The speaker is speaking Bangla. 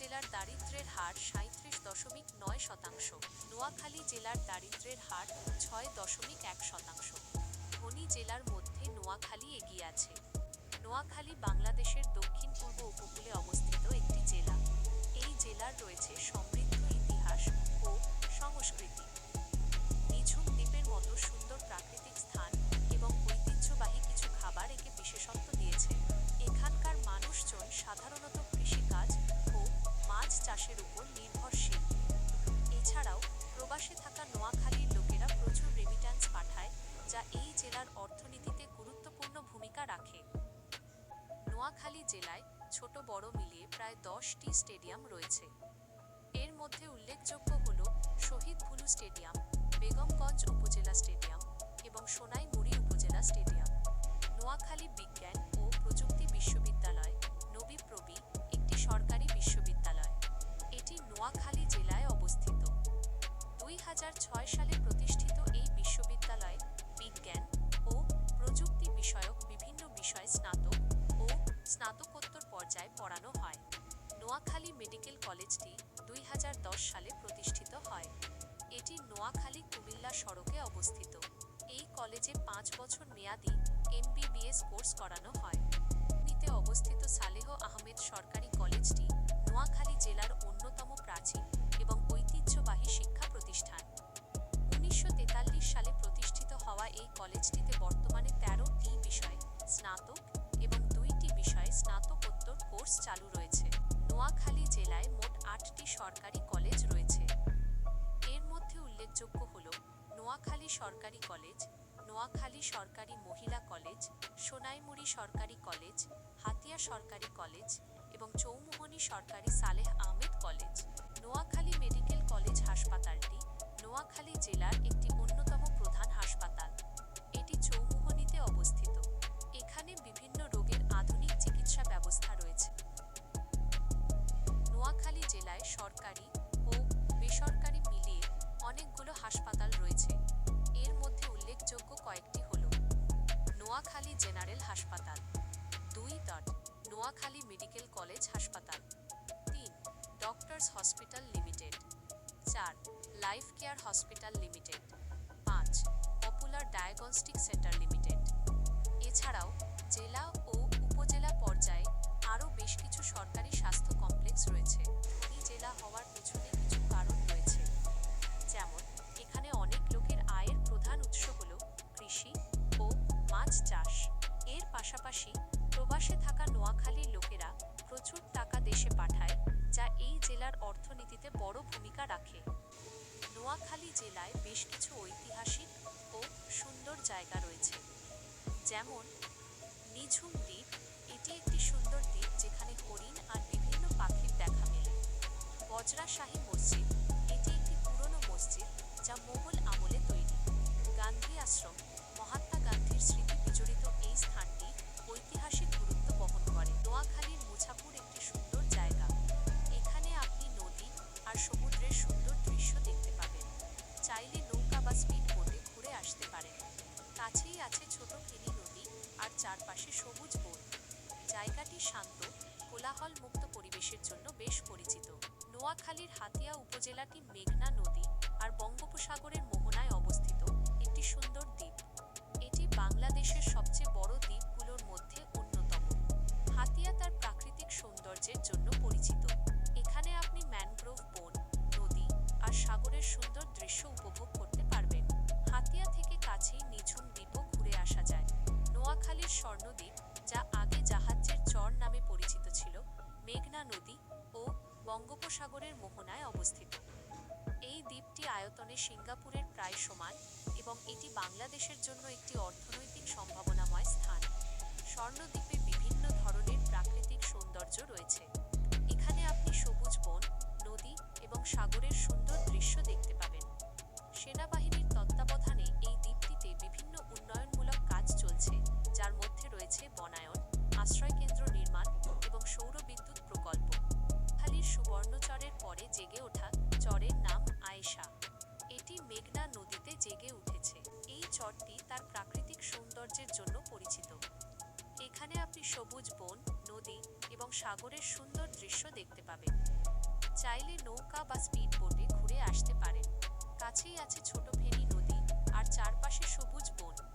জেলার দারিদ্র্যের হার সাঁত্রিশ দশমিক নয় শতাংশ। নোয়াখালী জেলার দারিদ্র্যের হার ছয় দশমিক এক শতাংশ। ধনী জেলার মধ্যে নোয়াখালী এগিয়ে আছে। নোয়াখালী বাংলাদেশের দক্ষিণ পূর্ব উপকূলে অবস্থিত একটি জেলা। এই জেলার রয়েছে সমৃদ্ধ ইতিহাস ও সংস্কৃতি। চাষের উপর নির্ভরশীল। এছাড়াও, প্রবাসে থাকা নোয়াখালীর লোকেরা প্রচুর রেমিট্যান্স পাঠায়, যা এই জেলার অর্থনীতিতে গুরুত্বপূর্ণ ভূমিকা রাখে। নোয়াখালী জেলায় ছোট বড় মিলিয়ে প্রায় দশটি স্টেডিয়াম রয়েছে। এর মধ্যে উল্লেখযোগ্য হল শহীদ ভুলু স্টেডিয়াম, বেগমগঞ্জ উপজেলা নোয়াখালী জেলায় অবস্থিত। দুই হাজার ছয় সালে প্রতিষ্ঠিত এই বিশ্ববিদ্যালয়ে বিজ্ঞান ও প্রযুক্তি বিষয়ক বিভিন্ন বিষয়ে স্নাতক ও স্নাতকোত্তর পর্যায়ে পড়ানো হয়। নোয়াখালী মেডিকেল কলেজটি দুই হাজার দশ সালে প্রতিষ্ঠিত হয়। এটি নোয়াখালী কুমিল্লা সড়কে অবস্থিত। এই কলেজে পাঁচ বছর মেয়াদি এমবিবিএস কোর্স করানো হয়। নিতে অবস্থিত সালেহ আহমেদ সরকারি কলেজটি নোয়াখালী জেলার অন্যতম প্রাচীন এবং ঐতিহ্যবাহী শিক্ষা প্রতিষ্ঠান। উনিশশো তেতাল্লিশ সালে প্রতিষ্ঠিত হওয়া এই কলেজটিতে বর্তমানে তেরোটি বিষয়ে স্নাতক এবং দুইটি বিষয়ে স্নাতকোত্তর কোর্স চালু রয়েছে। নোয়াখালী জেলায় মোট আটটি সরকারি কলেজ রয়েছে। এর মধ্যে উল্লেখযোগ্য হল নোয়াখালী সরকারি কলেজ, নোয়াখালী সরকারি মহিলা কলেজ, সোনাইমুড়ি সরকারি কলেজ, হাতিয়া সরকারি কলেজ এবং চৌমুহনী সরকারি Saleh Ahmed college, Noakhali medical college হাসপাতালটি নোয়াখালী জেলার একটি অন্যতম প্রধান হাসপাতাল। এটি চৌমুহনীতে অবস্থিত। এখানে বিভিন্ন রোগের আধুনিক চিকিৎসা ব্যবস্থা রয়েছে। নোয়াখালী জেলায় সরকারি ও বেসরকারি মিলিয়ে অনেকগুলো হাসপাতাল রয়েছে। এর মধ্যে উল্লেখযোগ্য কয়েকটি হল, নোয়াখালী জেনারেল হাসপাতাল, দুই ডট নোয়াখালী মেডিকেল কলেজ হাসপাতাল। তিন, ডক্টরস হসপিটাল লিমিটেড। চার, লাইফ কেয়ার হসপিটাল লিমিটেড। পাঁচ, পপুলার ডায়াগনস্টিক সেন্টার লিমিটেড। এছাড়াও জেলা ও উপজেলা পর্যায়ে আরও বেশ কিছু সরকারি স্বাস্থ্য কমপ্লেক্স রয়েছে। এই জেলা হওয়ার পেছনে কিছু কারণ রয়েছে। যেমন, এখানে অনেক লোকের আয়ের প্রধান উৎস হল কৃষি ও মাছ চাষ। এর পাশাপাশি প্রবাসে থাকা নোয়াখালীর লোকেরা প্রচুর টাকা দেশে পাঠায়, যা এই জেলার অর্থনীতিতে বড় ভূমিকা রাখে। নোয়াখালী জেলায় বেশ কিছু ঐতিহাসিক ও সুন্দর জায়গা রয়েছে। যেমন, নিঝুম দ্বীপ, এটি একটি সুন্দর দ্বীপ যেখানে হরিণ আর বিভিন্ন পাখির দেখা মেলে। বজরা শাহী মসজিদ, এটি একটি পুরনো মসজিদ যা মোগল আমলে তৈরি। গান্ধী আশ্রম কাছেই আছে ছোট ফেনী নদী আর চারপাশে সবুজ বন। জায়গাটি শান্ত কোলাহল মুক্ত পরিবেশের জন্য বেশ পরিচিত। নোয়াখালীর হাতিয়া উপজেলাটি মেঘনা নদী আর বঙ্গোপসাগরের মোহনায় অবস্থিত একটি সুন্দর দ্বীপ। এটি বাংলাদেশের সবচেয়ে বড় দ্বীপগুলোর মধ্যে স্বর্ণদ্বীপ, যা আগে জাহাজের চর নামে পরিচিত ছিল, মেঘনা নদী ও বঙ্গোপসাগরের মোহনায় অবস্থিত। এই দ্বীপটি আয়তনে সিঙ্গাপুরের প্রায় সমান এবং এটি বাংলাদেশের জন্য একটি অর্থনৈতিক সম্ভাবনাময় স্থান। স্বর্ণদ্বীপে এই তার প্রাকৃতিক সৌন্দর্যের জন্য পরিচিত। এখানে আপনি সবুজ বন, নদী এবং সাগরের সুন্দর দৃশ্য দেখতে পাবেন। চাইলে নৌকা বা স্পিড বোটে ঘুরে আসতে পারেন। কাছেই আছে ছোট ফেনী নদী আর চারপাশে সবুজ বন।